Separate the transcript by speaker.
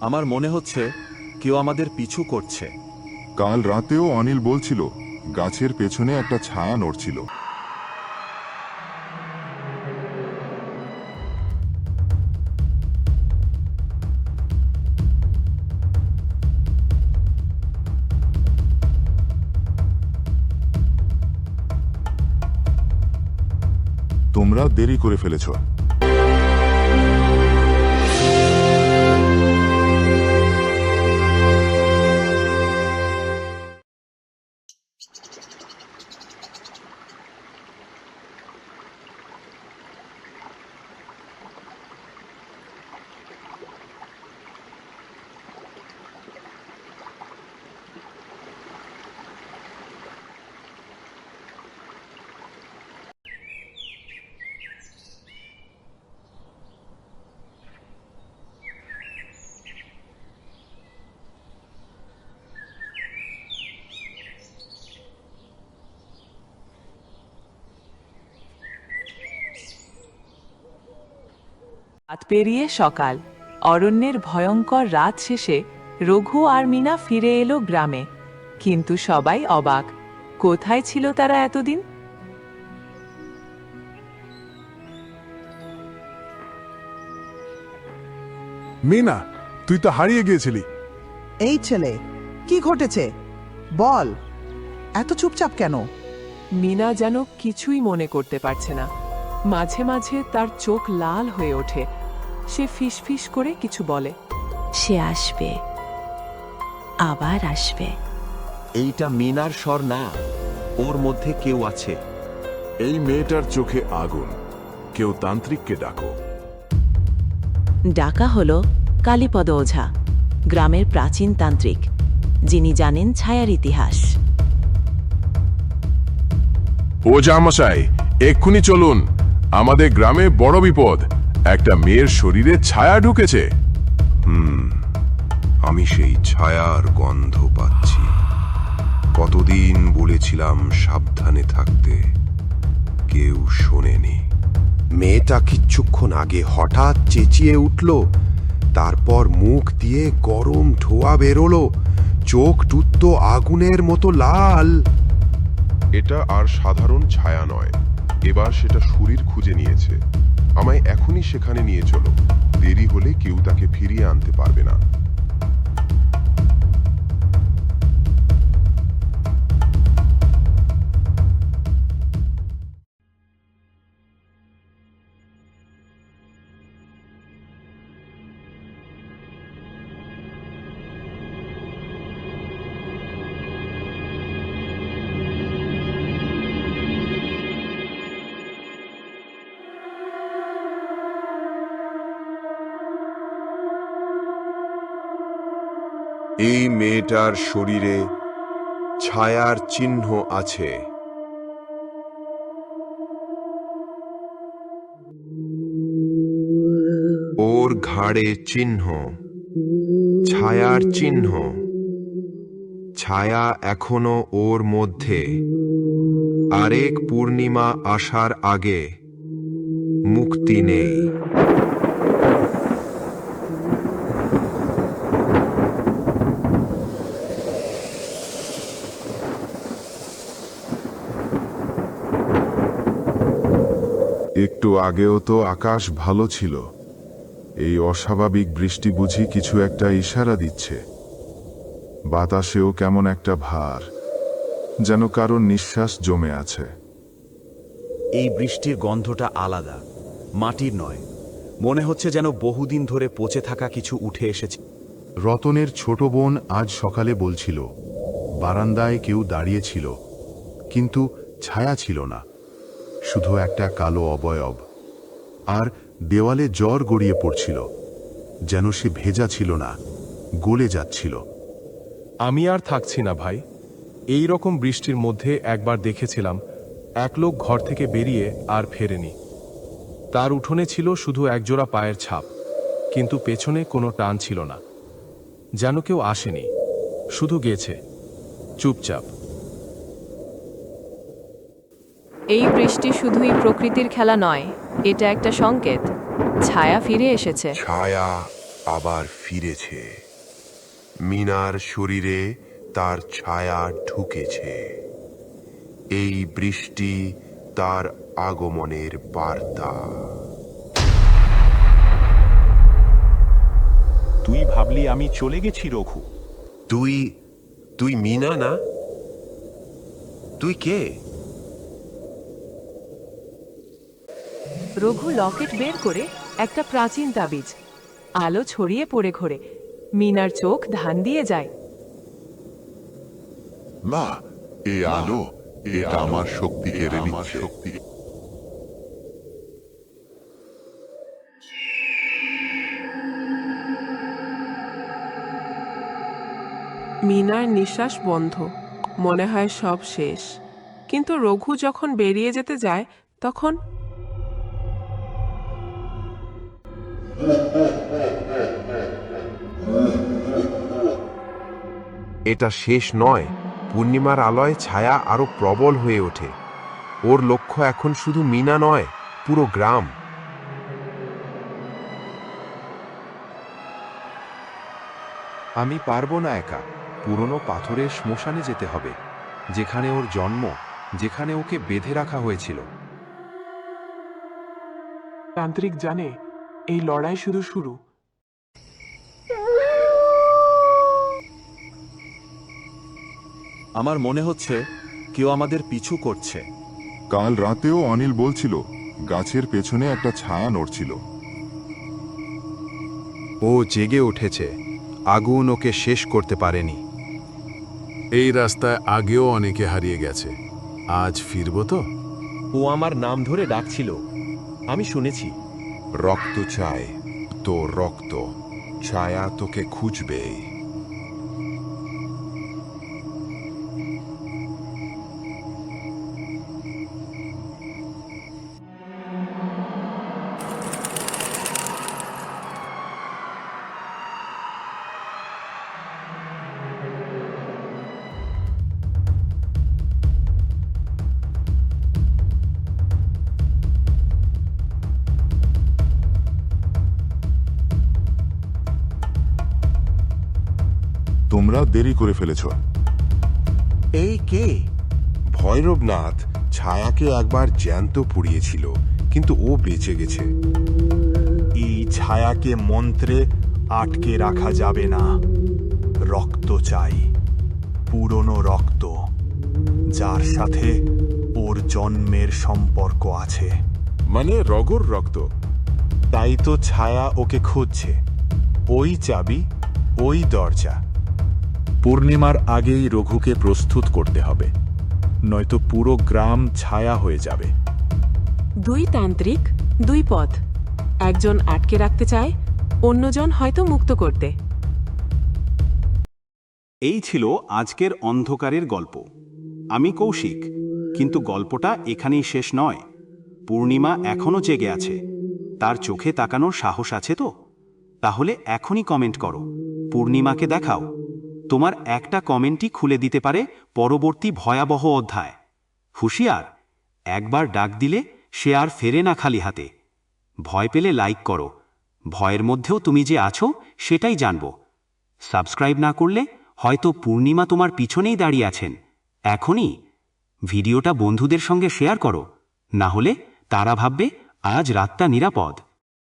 Speaker 1: আমার মনে হচ্ছে কেউ আমাদের পিছু করছে।
Speaker 2: কাল রাতেও অনিল বলছিল, গাছের পেছনে একটা ছায়া নড়ছিল। তোমরা দেরি করে ফেলেছ।
Speaker 3: রাত পেরিয়ে সকাল। অরণ্যের ভয়ঙ্কর রাত শেষে রঘু আর মিনা ফিরে এলো গ্রামে। কিন্তু সবাই অবাক কোথায় ছিল তারা এতদিন?
Speaker 4: মিনা তুই তো হারিয়ে গিয়েছিলি।
Speaker 5: এই ছেলে কি ঘটেছে? বল এত চুপচাপ কেন?
Speaker 3: মিনা যেন কিছুই মনে করতে পারছে না। মাঝে মাঝে তার চোখ লাল হয়ে ওঠে। সে ফিসফিস করে কিছু বলে।
Speaker 6: সে আসবে। আবার আসবে।
Speaker 1: এইটা মিনার স্বর না। ওর মধ্যে কেউ আছে।
Speaker 4: এই মেয়েটার চোখে আগুন। কেউ তান্ত্রিককে ডাকো।
Speaker 6: ডাকা হল কালীপদ ওঝা গ্রামের প্রাচীন তান্ত্রিক যিনি জানেন ছায়ার ইতিহাস।
Speaker 4: ওঝা মশাই এক্ষুনি চলুন। আমাদের গ্রামে বড় বিপদ। একটা মেয়ের শরীরে ছায়া ঢুকেছে।
Speaker 7: হুম আমি সেই ছায়ার গন্ধ পাচ্ছি। কতদিন বলেছিলাম সাবধানে থাকতে কেউ শোনেনি। মেয়েটা কিচ্ছুক্ষণ আগে হঠাৎ চেঁচিয়ে উঠল তারপর মুখ দিয়ে গরম ধোয়া বেরোলো চোখ টুত্তো আগুনের মতো লাল।
Speaker 2: এটা আর সাধারণ ছায়া নয় এবার সেটা শরীর খুঁজে নিয়েছে। আমায় এখনই সেখানে নিয়ে চলো। দেরি হলে কেউ তাকে ফিরিয়ে আনতে পারবে না।
Speaker 7: এই মেয়েটার শরীরে ছায়ার চিহ্ন আছে। ওর ঘাড়ে চিহ্ন, ছায়ার চিহ্ন। ছায়া এখনও ওর মধ্যে। আরেক পূর্ণিমা আসার আগে মুক্তি নেই।
Speaker 2: একটু আগেও তো আকাশ ভালো ছিল। এই অস্বাভাবিক বৃষ্টি বুঝি কিছু একটা ইশারা দিচ্ছে। বাতাসেও কেমন একটা ভার যেন কারোর নিঃশ্বাস জমে আছে।
Speaker 1: এই বৃষ্টির গন্ধটা আলাদা মাটির নয়। মনে হচ্ছে যেন বহুদিন ধরে পচে থাকা কিছু উঠে এসেছে।
Speaker 8: রতনের ছোট বোন আজ সকালে বলছিল বারান্দায় কেউ দাঁড়িয়েছিল কিন্তু ছায়া ছিল না। শুধু একটা কালো অবয়ব। আর দেওয়ালে জ্বর গড়িয়ে পড়ছিল, যেন সে ভেজা ছিল না, গলে যাচ্ছিল।
Speaker 9: আমি আর থাকছি না ভাই। এই রকম বৃষ্টির মধ্যে একবার দেখেছিলাম, এক লোক ঘর থেকে বেরিয়ে আর ফেরেনি। তার উঠোনে ছিল শুধু একজোড়া পায়ের ছাপ, কিন্তু পেছনে কোনো টান ছিল না। যেন কেউ আসেনি, শুধু গেছে, চুপচাপ।
Speaker 10: এই বৃষ্টি শুধুই প্রকৃতির খেলা নয় এটা একটা সংকেত। ছায়া ফিরে এসেছে।
Speaker 7: ছায়া আবার ফিরেছে। মিনার শরীরে তার ছায়া ঢুকেছে। এই বৃষ্টি তার আগমনের বার্তা।
Speaker 1: তুই ভাবলি আমি চলে গেছি রঘু।
Speaker 7: তুই তুই মিনা না? তুই কে?
Speaker 3: রঘু লকেট বের করে একটা প্রাচীন তাবিজ আলো ছড়িয়ে পড়ে ঘোরে। মিনার চোখ ধান দিয়ে যায়।
Speaker 2: না এ আলো এটা আমার শক্তি কেড়ে নিচ্ছে শক্তি
Speaker 11: মিনার নিঃশ্বাস বন্ধ মনে হয় সব শেষ। কিন্তু রঘু যখন বেরিয়ে যেতে যায় তখন
Speaker 7: এটা শেষ নয়। পূর্ণিমার আলোয় ছায়া আরও প্রবল হয়ে ওঠে। ওর লক্ষ্য এখন শুধু মিনা নয় পুরো গ্রাম।
Speaker 12: আমি পারব না একা। পুরনো পাথরের শ্মশানে যেতে হবে। যেখানে ওর জন্ম যেখানে ওকে বেঁধে রাখা হয়েছিল।
Speaker 11: তান্ত্রিক জানে এই লড়াই শুধু শুরু।
Speaker 1: আমার মনে হচ্ছে কেউ আমাদের পিছু করছে।
Speaker 2: কাল রাতেও অনিল বলছিল গাছের পেছনে একটা ছায়া নড়ছিল।
Speaker 7: ও জেগে উঠেছে। আগুন ওকে শেষ করতে পারেনি।
Speaker 4: এই রাস্তায় আগেও অনেকে হারিয়ে গেছে। আজ ফিরবো তো?
Speaker 1: ও আমার নাম ধরে ডাকছিল। আমি শুনেছি।
Speaker 7: রক্ত চায় তো রক্ত ছায়া তোকে খুঁজবে
Speaker 2: দেরি করে ফেলেছ।
Speaker 1: এই কে?
Speaker 7: ভৈরবনাথ ছায়াকে একবার জ্যান্ত পুড়িয়েছিল কিন্তু ও বেঁচে গেছে।
Speaker 1: এই ছায়াকে মন্ত্রে আটকে রাখা যাবে না। রক্ত চাই পুরনো রক্ত যার সাথে ওর জন্মের সম্পর্ক আছে।
Speaker 4: মানে রগর রক্ত?
Speaker 1: তাই তো ছায়া ওকে খুঁজছে। ওই চাবি ওই দরজা। পূর্ণিমার আগেই রঘুকে প্রস্তুত করতে হবে নয়তো পুরো গ্রাম ছায়া হয়ে যাবে।
Speaker 11: দুই তান্ত্রিক দুই পথ। একজন আটকে রাখতে চায় অন্যজন হয়তো মুক্ত করতে।
Speaker 1: এই ছিল আজকের অন্ধকারের গল্প। আমি কৌশিক কিন্তু গল্পটা এখানেই শেষ নয়। পূর্ণিমা এখনও জেগে আছে। তার চোখে তাকানোর সাহস আছে তো? তাহলে এখনই কমেন্ট করো। পূর্ণিমাকে দেখাও। তোমার একটা কমেন্টই খুলে দিতে পারে পরবর্তী ভয়াবহ অধ্যায়। হুঁশিয়ার, একবার ডাক দিলে সে আর ফেরে না খালি হাতে। ভয় পেলে লাইক করো। ভয়ের মধ্যেও তুমি যে আছো, সেটাই জানব। সাবস্ক্রাইব না করলে হয়তো পূর্ণিমা তোমার পিছনেই দাঁড়িয়ে আছেন। এখনই ভিডিওটা বন্ধুদের সঙ্গে শেয়ার করো। না হলে তারা ভাববে, আজ রাতটা নিরাপদ।